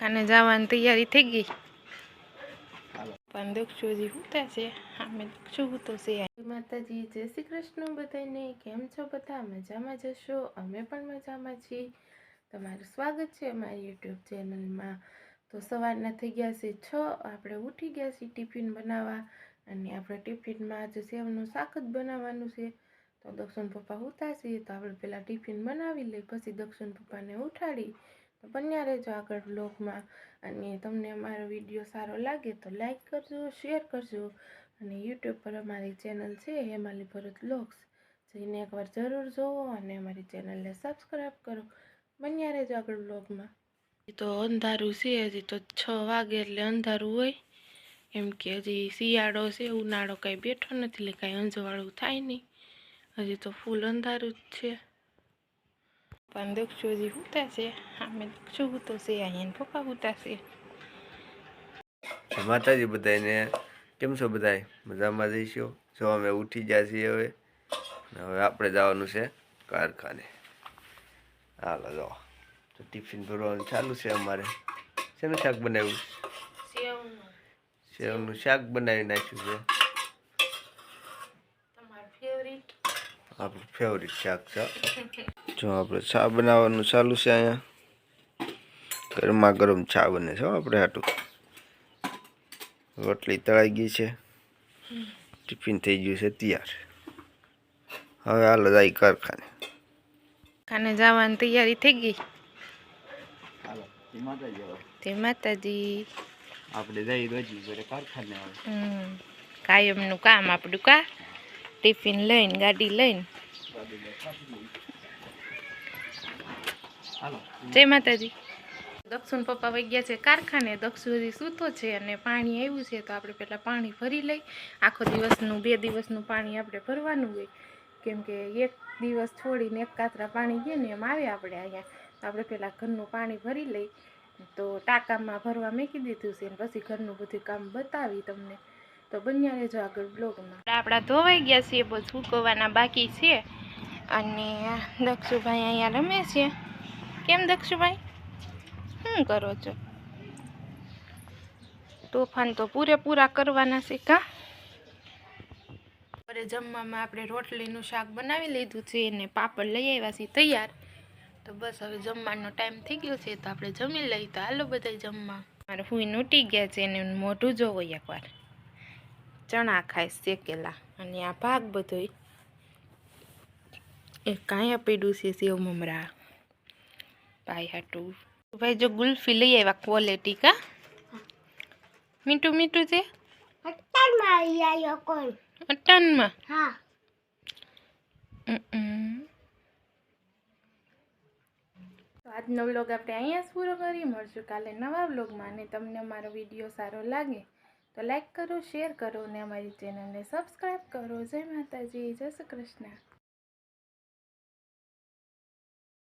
કાને જવાની તૈયારી થઈ ગઈ? પણ દક્ષુજી હુતા છે અમે દક્ષુ હુતો છે. માતાજી, જય શ્રી કૃષ્ણ બધાને કેમ છો બધા? મજામાં જશો અમે પણ મજામાં છીએ. તમારું સ્વાગત છે અમારી યુટ્યુબ ચેનલમાં. તો સવારના થઈ ગયા છે છ, આપણે ઉઠી ગયા છીએ ટિફિન બનાવવા. અને આપણે ટિફિનમાં આજે સેવનું શાક જ બનાવવાનું છે. તો દક્ષિણ પપ્પા ઉતારશે તો આપણે પહેલાં ટિફિન બનાવી લઈ, પછી દક્ષિણ પપ્પાને ઉઠાડી તો બન્યા રહેજો આગળ બ્લોગમાં અને તમને અમારો વીડિયો સારો લાગે તો લાઈક કરજો, શેર કરજો. અને યુટ્યુબ પર અમારી ચેનલ છે, હેમાલી ભરત બ્લોગ્સ જઈને એકવાર જરૂર જોવો અને અમારી ચેનલને સબસ્ક્રાઈબ કરો. બન્યા રહેજો આગળ બ્લોગમાં તો અંધારું છે, હજી તો છ વાગે એટલે અંધારું હોય. એમ કે હજી શિયાળો છે, ઉનાળો કાંઈ બેઠો નથી, એટલે કાંઈ અંજવાળું થાય નહીં. હજી તો ફૂલ અંધારું જ છે. પણ દક્ષુ હજી હુતા છે અમે દક્ષુ હુતો છે અહીંયા પપ્પા હુતા છે. માતાજી બધાને કેમ છો બધાય? મજામાં જઈશું જો અમે ઉઠી ગયા છીએ હવે. હવે આપણે જવાનું છે કારખાને. હાલો જો. તો ટિફિન ભરવાનું ચાલુ છે અમારે. શેનું શાક બનાવ્યું? સેવનું શાક બનાવી નાખ્યું છે તમારું ફેવરિટ આપણું ફેવરિટ શાક છે. જો આપણે ચા બનાવવાનું ચાલુ છે અહીંયા. ગરમા ગરમ ચા બને છે આપણે હાટું. રોટલી તળાઈ ગઈ છે. ટિફિન થઈ ગયું છે તૈયાર. હવે હાલ જાય કારખાને. ખાને જવાની તૈયારી થઈ ગઈ? તે માતાજી આપણે જઈ રોજી કારખાને હમ કાયમનું કામ આપણું કા? ટિફિન લઈને, ગાડી લઈને. જય માતાજી. દક્ષુણ પપ્પા વહી ગયા છે કારખાને. દક્ષુ હજી સૂતો છે અને પાણી આવ્યું છે તો આપણે પહેલાં પાણી ભરી લઈ. આખો દિવસનું, બે દિવસનું પાણી આપણે ભરવાનું હોય. કેમ કે એક દિવસ છોડીને એક કાતરા પાણી ગયે ને એમ આવે આપણે અહીંયા. તો આપણે પહેલાં ઘરનું પાણી ભરી લઈ. તો ટાંકામાં ભરવા મેં દીધું છે પછી ઘરનું બધું કામ બતાવી તમને. તો બન્યા રહેજો આગળ બ્લોગમાં આપણા ધોવાઈ ગયા છીએ બધું સૂકવવાના બાકી છે. અને દક્ષુભાઈ અહીંયા રમે છે. કેમ દક્ષુભાઈ? શું કરો છો? તોફાન તો પૂરેપૂરા કરવાના છે કા? બપોરે જમવામાં આપણે રોટલીનું શાક બનાવી લીધું છે અને પાપડ લઈ આવ્યા છીએ તૈયાર. તો બસ હવે જમવાનો ટાઈમ થઈ ગયો છે તો આપણે જમી લઈએ. તો હાલો બધા જમવા. મારે ફૂઈને ઉઠી ગયા છે અને મોઢું જોવો એકવાર. ચણા ખાય શેકેલા અને આ ભાગ બધો એ કાંઈ પડ્યું છે સેવ મમરા. ભાઈ હાટું. ભાઈ જો ગુલ્ફી લઈ આવ્યા ક્વોલિટી કા? મીઠું મીઠું છે? અટનમાં હમ. તો આજનો વ્લોગ આપણે અહીંયા જ પૂરો કરી મળશું કાલે નવા વ્લોગમાં અને તમને અમારો વીડિયો સારો લાગે. તો લાઈક કરો શેર કરો અને અમારી ચેનલને સબસ્ક્રાઈબ કરો. જય માતાજી, જય શ્રી કૃષ્ણ.